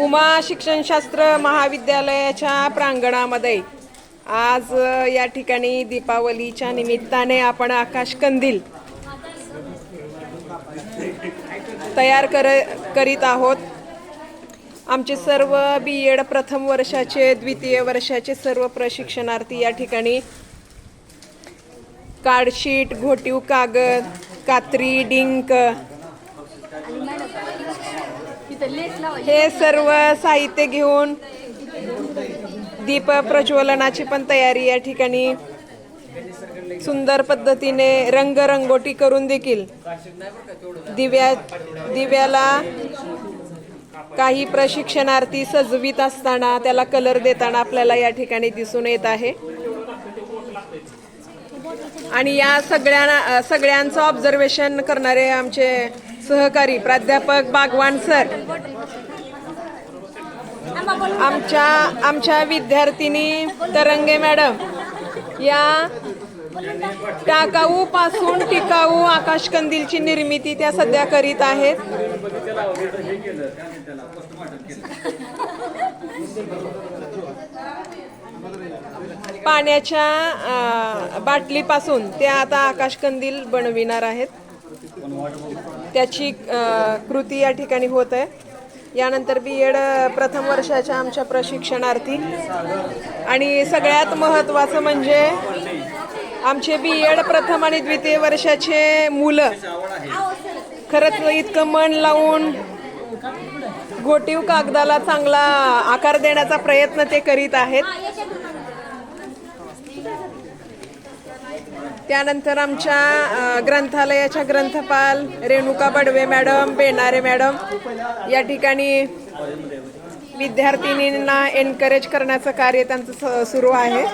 उमा शिक्षणशास्त्र महाविद्यालयाच्या प्रांगणामध्ये आज या ठिकाणी दीपावलीच्या निमित्ताने आपण आकाश कंदील तयार कर करीत आहोत. आमचे सर्व बी एड प्रथम वर्षाचे द्वितीय वर्षाचे सर्व प्रशिक्षणार्थी या ठिकाणी कार्डशीट घोटीव कागद कात्री डिंक हे सर्व साहित्य घेऊन दीप प्रज्वलनाची पण तयारी या ठिकाणी सुंदर पद्धतीने रंगरंगोटी करून देखील दिव्या दिव्याला काही प्रशिक्षणार्थी सजवीत असताना त्याला कलर देताना आपल्याला या ठिकाणी दिसून येत आहे. आणि या सगळ्यांना सगळ्यांचं ऑब्झर्वेशन करणारे आमचे सहकारी प्राध्यापक बागवान सर. आमच्या आमच्या विद्यार्थिनी तरंगे मॅडम या टाकाऊ पासून टिकाऊ आकाशकंदीलची निर्मिती त्या सध्या करीत आहेत. पाण्याच्या बाटलीपासून ते आता आकाशकंदील बनविणार आहेत. त्याची कृती या ठिकाणी होत आहे. यानंतर बी एड प्रथम वर्षाच्या आमच्या प्रशिक्षणार्थी. आणि सगळ्यात महत्त्वाचं म्हणजे आमचे बी एड प्रथम आणि द्वितीय वर्षाचे मुलं. खरंच इतकं मन लावून घोटीव कागदाला चांगला आकार देण्याचा प्रयत्न ते करीत आहेत. त्यानंतर आमच्या ग्रंथालयाच्या ग्रंथपाल रेणुका बडवे मॅडम बेणारे मॅडम या ठिकाणी विद्यार्थिनींना एनकरेज करण्याचं कार्य त्यांचं स- सुरू आहे.